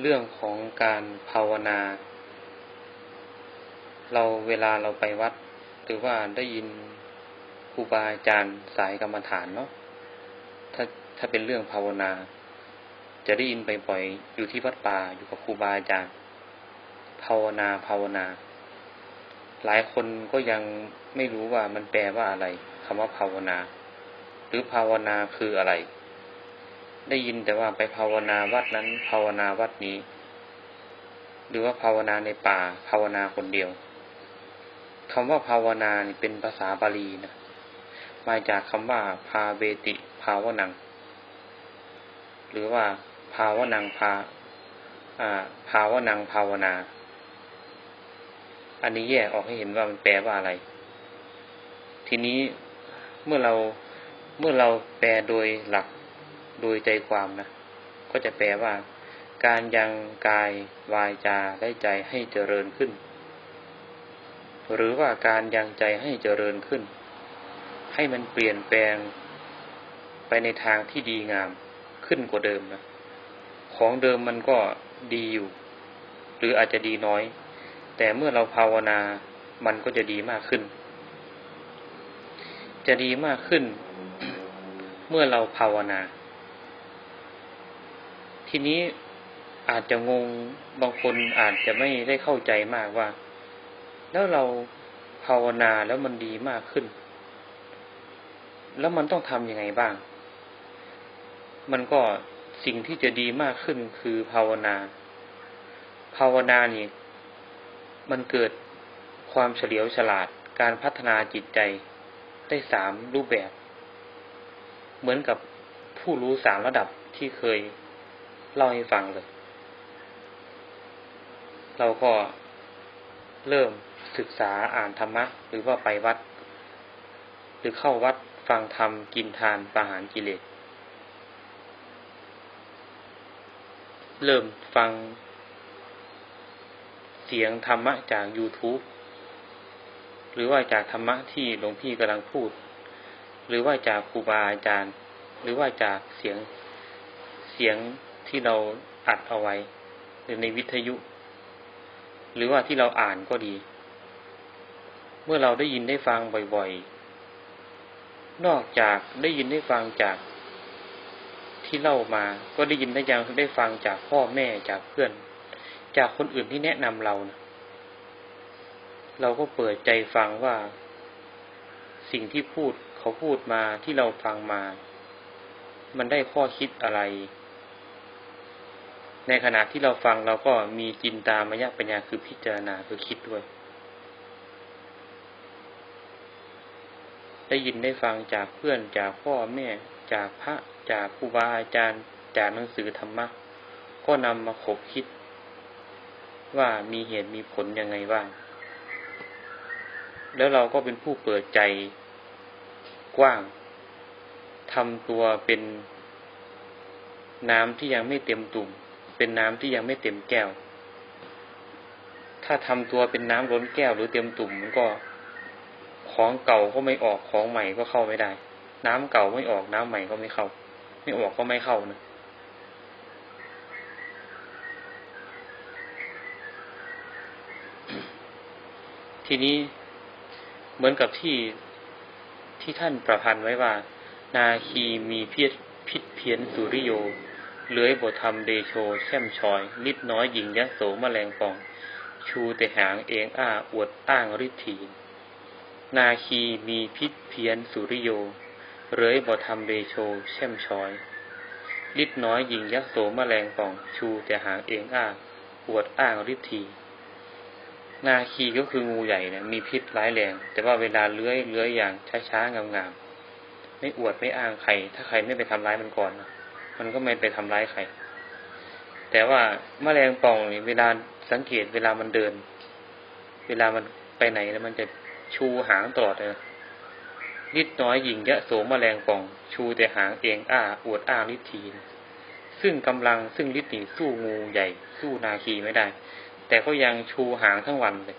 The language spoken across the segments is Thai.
เรื่องของการภาวนา เราเวลาเราไปวัด หรือว่าได้ยินครูบาอาจารย์สายกรรมฐานเนาะถ้าถ้าเป็นเรื่องภาวนา จะได้ยินไปบ่อยอยู่ที่วัดป่าอยู่กับครูบาอาจารย์ ภาวนาภาวนา หลายคนก็ยังไม่รู้ว่ามันแปลว่าอะไรคำว่าภาวนา หรือภาวนาคืออะไร ได้ยินแต่ว่าไปภาวนาวัดนั้น ภาวนาวัดนี้ หรือว่าภาวนาในป่า ภาวนาคนเดียวคำว่าภาวนาเป็นภาษาบาลีนะมาจากคำว่าภาเวติ ภาวนัง หรือว่าภาวนังภาอ่าภาวนังภาวนา อันนี้แยกออกให้เห็นว่ามันแปลว่าอะไร ทีนี้เมื่อเราเมื่อเราแปลโดยหลัก โดยใจความนะ ก็จะแปลว่า การยังกายวายจาได้ใจให้เจริญขึ้น หรือว่าการยังใจให้เจริญขึ้น ให้มันเปลี่ยนแปลงไปในทางที่ดีงามขึ้นกว่าเดิมนะของเดิมมันก็ดีอยู่ หรืออาจจะดีน้อย แต่เมื่อเราภาวนามันก็จะดีมากขึ้น จะดีมากขึ้น เมื่อเราภาวนา ทีนี้อาจจะงงบางคนอาจจะไม่ได้เข้าใจมากว่า แล้วเราภาวนาแล้วมันดีมากขึ้น แล้วมันต้องทำยังไงบ้าง มันก็สิ่งที่จะดีมากขึ้นคือภาวนา ภาวนานี่มันเกิดความเฉลียวฉลาดการพัฒนาจิตใจได้สามรูปแบบ เหมือนกับผู้รู้สามระดับที่เคย เล่าให้ฟังเลย เราก็เริ่มศึกษาอ่านธรรมะ หรือว่าไปวัด หรือเข้าวัดฟังธรรมกินทานประหารกิเลส เริ่มฟังเสียงธรรมะจาก YouTube หรือว่าจากธรรมะที่หลวงพี่กำลังพูด หรือว่าจากครูบาอาจารย์ หรือว่าจากเสียงเสียง ที่เราอัดเอาไว้ หรือในวิทยุ หรือว่าที่เราอ่านก็ดี เมื่อเราได้ยินได้ฟังบ่อยๆ นอกจากได้ยินได้ฟังจากที่เล่ามา ก็ได้ยินได้ยังได้ฟังจากพ่อแม่จากเพื่อน จากคนอื่นที่แนะนำเรานะเราก็เปิดใจฟังว่า สิ่งที่พูดเขาพูดมาที่เราฟังมา มันได้ข้อคิดอะไร ในขณะที่เราฟังเราก็มีจินตามยปัญญาคือพิจารณาคือคิดด้วย ได้ยินได้ฟังจากเพื่อนจากพ่อแม่จากพระจากครูบาอาจารย์ จากหนังสือธรรมะ ก็นำมาขบคิด ว่ามีเหตุมีผลยังไงบ้าง แล้วเราก็เป็นผู้เปิดใจกว้างทำตัวเป็นน้ำที่ยังไม่เต็มตุ่ม เป็นน้ำที่ยังไม่เต็มแก้ว ถ้าทำตัวเป็นน้ำล้นแก้วหรือเต็มตุ่มมันก็ ของเก่าก็ไม่ออกของใหม่ก็เข้าไม่ได้ น้ำเก่าไม่ออกน้ำใหม่ก็ไม่เข้า ไม่ออกก็ไม่เข้านะทีนี้เหมือนกับที่ที่ท่านประพันธ์ไว้ว่า นาคีมีเพียพิษเพียนสุริโย เลื้อยบทธรรมเดโชแช่มชอย นิดน้อยหญิงยะโสมแมลงปอง ชูแต่หางเองอ้าอวดอ้างฤทธีนาคีมีพิษเพียนสุริโยเลื้อยบทธรรมเดโชแช่มชอยนิดน้อยหญิงยะโสมแมลงปอง ชูแต่หางเองอ้าอวดอ้างฤทธีนาคีก็คืองูใหญ่นะมีพิษร้ายแรง แต่ว่าเวลาเลื้อยเลื้อยอย่างช้าๆงามๆไม่อวดไม่อ้างใคร ถ้าใครไม่ไปทำร้ายมันก่อนนะ มันก็ไม่ไปทำร้ายใคร แต่ว่าแมลงป่องเวลาสังเกตเวลามันเดิน เวลามันไปไหนแล้วมันจะชูหางตลอดเลยนิดน้อยหญิงยะโสมแมลงป่อง ชูแต่หางเองอ้า อวดอ้างฤทธีซึ่งกำลังซึ่งฤทธิ์สู้งูใหญ่สู้นาคีไม่ได้ แต่ก็ยังชูหางทั้งวันเลย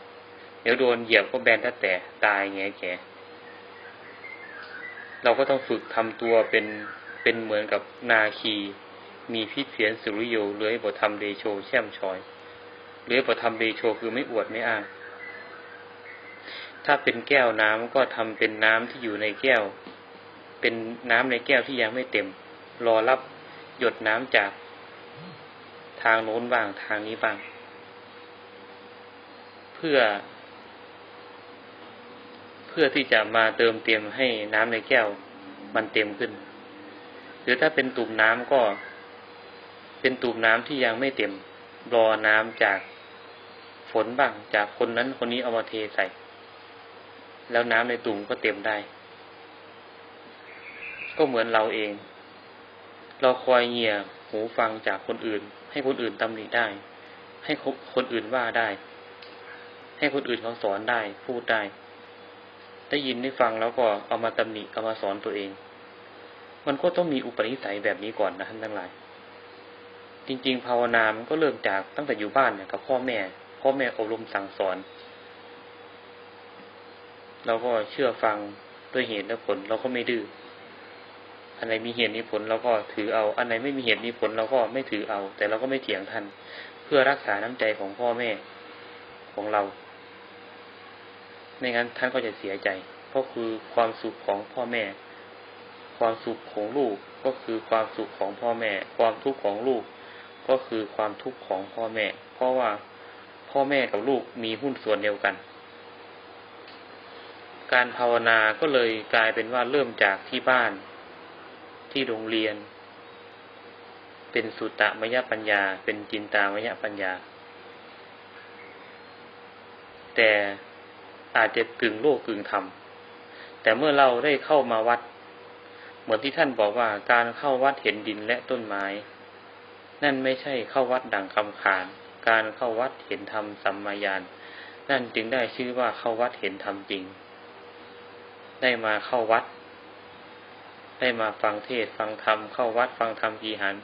เดี๋ยวโดนเหยียบก็แบนแต่ตายแงแกเราก็ต้องฝึกทำตัวเป็น เป็นเหมือนกับนาคี มีพิษเสียนสุริโยเลื้อยบทธรรมเดโชแช่มชอยเลื้อยบทธรรมเดโชคือไม่อวดไม่อ้างถ้าเป็นแก้วน้ำก็ทำเป็นน้ำที่อยู่ในแก้ว เป็นน้ำในแก้วที่ยังไม่เต็ม รอรับหยดน้ำจากทางโน้นบ้างทางนี้บ้าง เพื่อ เพื่อที่จะมาเติมเต็มให้น้ำในแก้ว มันเต็มขึ้น หรือถ้าเป็นตุ่มน้ำก็ เป็นตุ่มน้ำที่ยังไม่เต็มรอน้ำจากฝนบ้างจากคนนั้นคนนี้เอามาเทใส่ แล้วน้ำในตุ่มก็เต็มได้ ก็เหมือนเราเอง เราคอยเหงี่ยหูฟังจากคนอื่น ให้คนอื่นตำหนิได้ ให้คนอื่นว่าได้ ให้คนอื่นเขาสอนได้ พูดได้ ได้ยินได้ฟังแล้วก็เอามาตำหนิเอามาสอนตัวเอง มันก็ต้องมีอุปนิสัยแบบนี้ก่อนนะท่านทั้งหลาย จริง ๆ ภาวนามันก็เริ่มจากตั้งแต่อยู่บ้านเนี่ยกับพ่อแม่ พ่อแม่อบรมสั่งสอนเราก็เชื่อฟังด้วยเหตุและผลเราก็ไม่ดื้ออันไหนมีเหตุมีผลเราก็ถือเอา อันไหนไม่มีเหตุมีผลเราก็ไม่ถือเอา แต่เราก็ไม่เถียงท่านเพื่อรักษาน้ำใจของพ่อแม่ของเราไม่งั้นท่านก็จะเสียใจ เพราะคือความสุขของพ่อแม่ ความสุขของลูกก็คือความสุขของพ่อแม่ ความทุกข์ของลูกก็คือความทุกข์ของพ่อแม่ เพราะว่าพ่อแม่กับลูกมีหุ้นส่วนเดียวกัน การภาวนาก็เลยกลายเป็นว่าเริ่มจากที่บ้าน ที่โรงเรียน เป็นสุตตมยปัญญา เป็นจินตามยปัญญา แต่อาจจะกึ่งโลกกึ่งธรรมแต่เมื่อเราได้เข้ามาวัด เหมือนที่ท่านบอกว่าการเข้าวัดเห็นดินและต้นไม้ นั่นไม่ใช่เข้าวัดดังคำขาน การเข้าวัดเห็นธรรมสัมมาญาณนั่นจึงได้ชื่อว่าเข้าวัดเห็นธรรมจริง ได้มาเข้าวัด ได้มาฟังเทศฟังธรรมเข้าวัดฟังธรรมกีหัน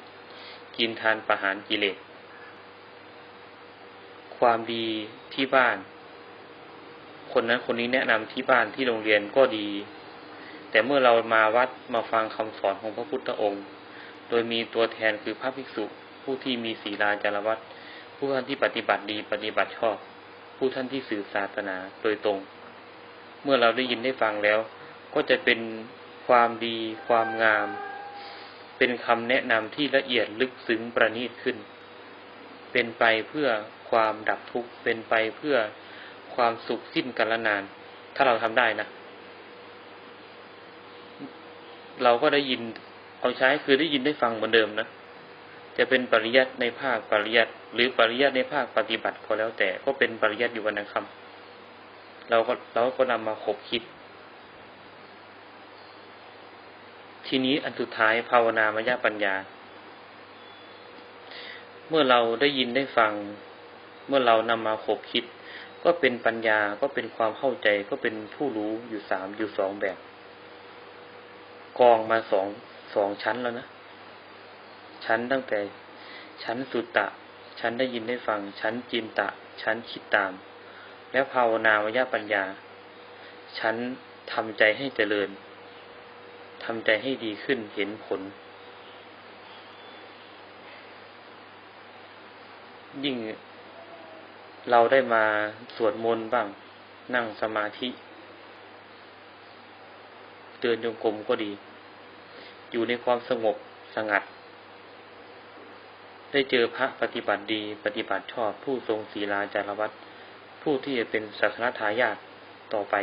กินทานประหารกิเลสความดีที่บ้าน คนนั้นคนนี้แนะนำที่บ้านที่โรงเรียนก็ดี แต่เมื่อเรามาวัดมาฟังคำสอนของพระพุทธองค์ โดยมีตัวแทนคือพระภิกษุผู้ที่มีศีลาจารวัตผู้ท่านที่ปฏิบัติดีปฏิบัติชอบ ผู้ท่านที่สื่อศาสนาโดยตรง เมื่อเราได้ยินได้ฟังแล้ว ก็จะเป็นความดี ความงาม เป็นคำแนะนำที่ละเอียดลึกซึ้งประณีตขึ้น เป็นไปเพื่อความดับทุกข์เป็นไปเพื่อความสุขสิ้นกาลนาน ถ้าเราทำได้นะ เราก็ได้ยินเอาใช้คือได้ยินได้ฟังเหมือนเดิมนะจะเป็นปริยัติในภาคปริยัติหรือปริยัติในภาคปฏิบัติก็แล้วแต่ ก็เป็นปริยัติอยู่วันนั้นคำเราก็เราก็นำมาขบคิด ทีนี้อันสุดท้ายภาวนามยปัญญา เมื่อเราได้ยินได้ฟัง เมื่อเรานำมาขบคิด ก็เป็นปัญญาก็เป็นความเข้าใจก็เป็นผู้รู้อยู่สามอยู่สองแบบ กองมาสองสองชั้นแล้วนะ ชั้นตั้งแต่ชั้นสุตตะชั้นได้ยินได้ฟัง ชั้นจินตะ ชั้นคิดตาม แล้วภาวนามยปัญญา ชั้นทำใจให้เจริญทำใจให้ดีขึ้นเห็นผล ยิ่งเราได้มาสวดมนต์บ้าง นั่งสมาธิ เดินจงกรมก็ดี อยู่ในความสงบสงัด ได้เจอพระปฏิบัติดี ปฏิบัติชอบผู้ทรงศีลาจารวัตผู้ที่จะเป็นศาสนทายาทต่อไป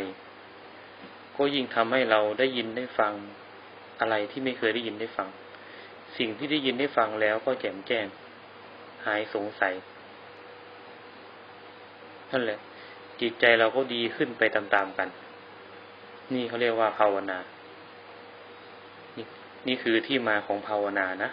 ก็ยิ่งทำให้เราได้ยินได้ฟังอะไรที่ไม่เคยได้ยินได้ฟัง สิ่งที่ได้ยินได้ฟังแล้วก็แจ่มแจ้ง หายสงสัยนั่นแหละ จิตใจเราก็ดีขึ้นไปตามๆกัน นี่เขาเรียกว่าภาวนา นี่นี่คือที่มาของภาวนานะ